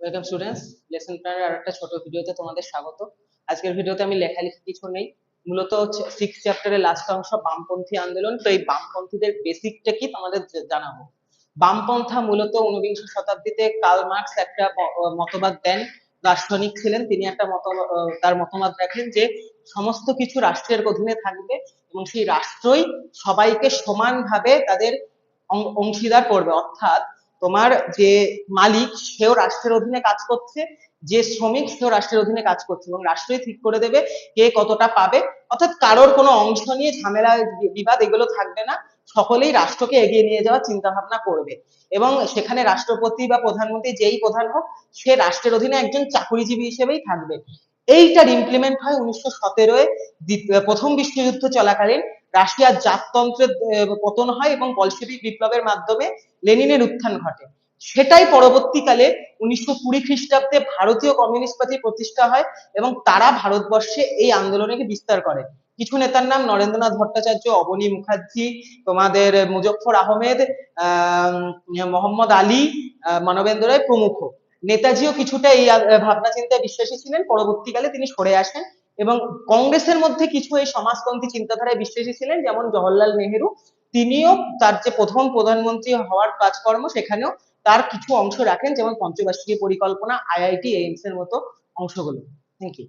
Welcome students lesson প্ল্যানের আর একটা ছোট ভিডিওতে তোমাদের স্বাগত। আজকের ভিডিওতে আমি লেখালেখি কিছু নেই। মূলত হচ্ছে সিক্স চ্যাপ্টারের লাস্ট অংশ, বামপন্থী আন্দোলন। তো এই বামপন্থীদের বেসিকটা কি তোমাদের জানাব। বামপন্থা মূলত ঊনবিংশ শতাব্দীতে কার্ল মার্কস একটা মতবাদ দেন। দার্শনিক ছিলেন, তিনি একটা মত তার মতামত রাখেন যে সমস্ত কিছু রাষ্ট্রের অধীনে থাকবে এবং সেই রাষ্ট্রই সবাইকে সমানভাবে তাদের অংশীদার করবে। অর্থাৎ তোমার যে মালিক, সেও রাষ্ট্রের অধীনে কাজ করছে, যে শ্রমিক, সেও রাষ্ট্রের অধীনে কাজ করছে এবং রাষ্ট্রই ঠিক করে দেবে কে কতটা পাবে। অর্থাৎ কারোর কোনো অংশ নিয়ে ঝামেলা, বিবাদ এগুলো থাকবে না। সকলেই রাষ্ট্রকে এগিয়ে নিয়ে যাওয়ার চিন্তা ভাবনা করবে। এবং সেখানে রাষ্ট্রপতি বা প্রধানমন্ত্রী যেই প্রধান হোক, সে রাষ্ট্রের অধীনে একজন চাকুরিজীবী হিসেবেই থাকবে। এইটার ইমপ্লিমেন্ট হয় উনিশশো সতেরোয় প্রথম বিশ্বযুদ্ধ চলাকালীন। রাশিয়ার জাততন্ত্রের পতন হয় এবং বলশেবিক বিপ্লবের মাধ্যমে লেনিনের উত্থান ঘটে। সেটাই পরবর্তীকালে উনিশশো কুড়ি খ্রিস্টাব্দে ভারতীয় কমিউনিস্ট পার্টি প্রতিষ্ঠা হয় এবং তারা ভারতবর্ষে এই আন্দোলনকে বিস্তার করে। কিছু নেতার নাম নরেন্দ্রনাথ ভট্টাচার্য, অবনী মুখার্জি, তোমাদের মুজফ্ফর আহমেদ আহ মোহাম্মদ আলী মানবেন্দ্র রায় প্রমুখ। নেতাজিও কিছুটা এই ভাবনা চিন্তায় বিশ্বাসী ছিলেন। পরবর্তীকালে তিনি সরে আসেন এবং কংগ্রেসের মধ্যে কিছু এই সমাজপন্থী চিন্তাধারায় বিশ্বাসী ছিলেন, যেমন জওহরলাল নেহেরু। তিনিও তার যে প্রথম প্রধানমন্ত্রী হওয়ার কাজকর্ম, সেখানেও তার কিছু অংশ রাখেন, যেমন পঞ্চবার্ষিকী পরিকল্পনা, আইআইটি এইমস এর মতো অংশগুলো। Thank you